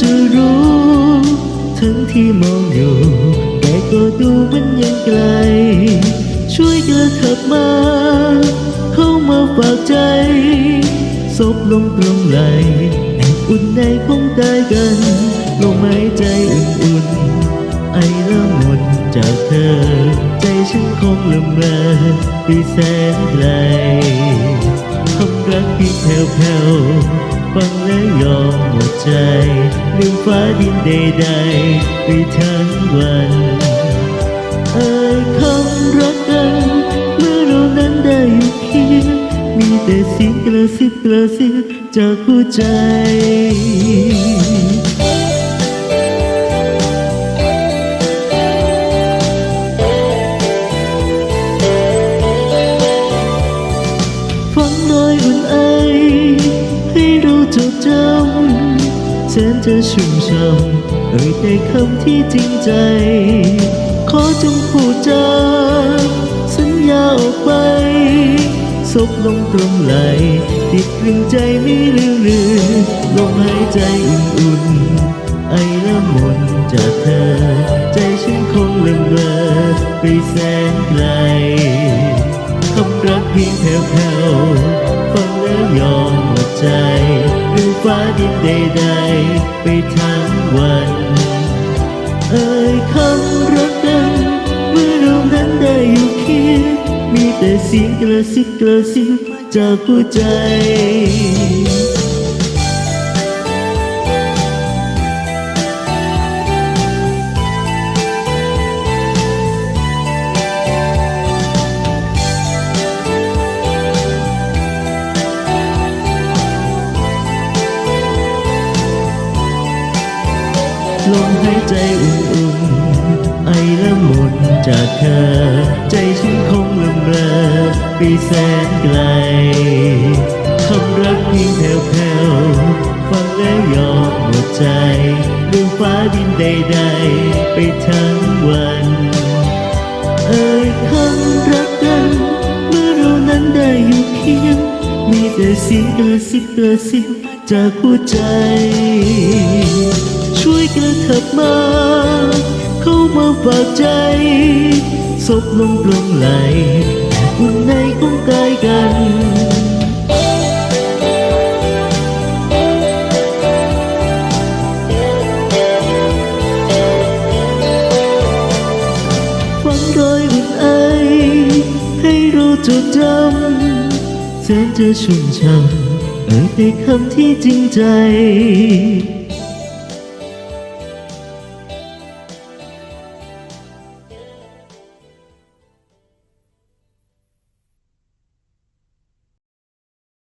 จะรู้ ทั้งที่มองอยู่แต่ก็ดูมันยังไกล ช่วยกระเถิบมา เข้ามาฝากใจซบลงตรงไหลแอบอุ่นในคงได้กัน ลมหายใจอุ่นๆ ไอละมุนจากเธอ ใจฉันคงละเมอไปแสนไกลคำรักที่แผ่วๆ ฟังแล้วยอมหมดใจลืมฟ้าดินใดๆไปทั้งวันเอ่ยคำรักกันเมื่อเรานั้นได้อยู่เคียงมีแต่เสียงกระซิบกระซิบจากหัวใจ สนจะชุ่มช่ำเอ่ยแต่คำที่จริงใจ ขอจงพูดจาสัญญาออกไปซบลงตรงไหล ติดตรึงใจไม่ลืมลืมลมหายใจอุ่นๆ ไอละมุนจากเธอ ใจฉันคงลืมเบลอไปแสนไกลคำรักเพียงแผ่วๆฟังแล้วยอมหมดใจลืมฟ้าดินใด แต่เสียงกระซิบกระซิบจากหัวใจลมหายใจอุ่นๆไอละมุน จากเธอ ใจฉันคงลำเรอไปแสนไกลคำรักเพียงแผ่วๆฟังแล้วยอมหมดใจลืมฟ้าดินใดๆ ไปทั้งวัน เอ่ยคำรักกัน เมื่อเรานั้นได้อยู่เคียง มีแต่เสียงกระซิบกระซิบจากหัวใจ ฝากใจซบลงตรงไหลอุ่นในของกายกันฟังรอยอุ่นไอให้เราจดจำแสนจะชุ่มช่ำเอ่ยแต่คำที่จริงใจ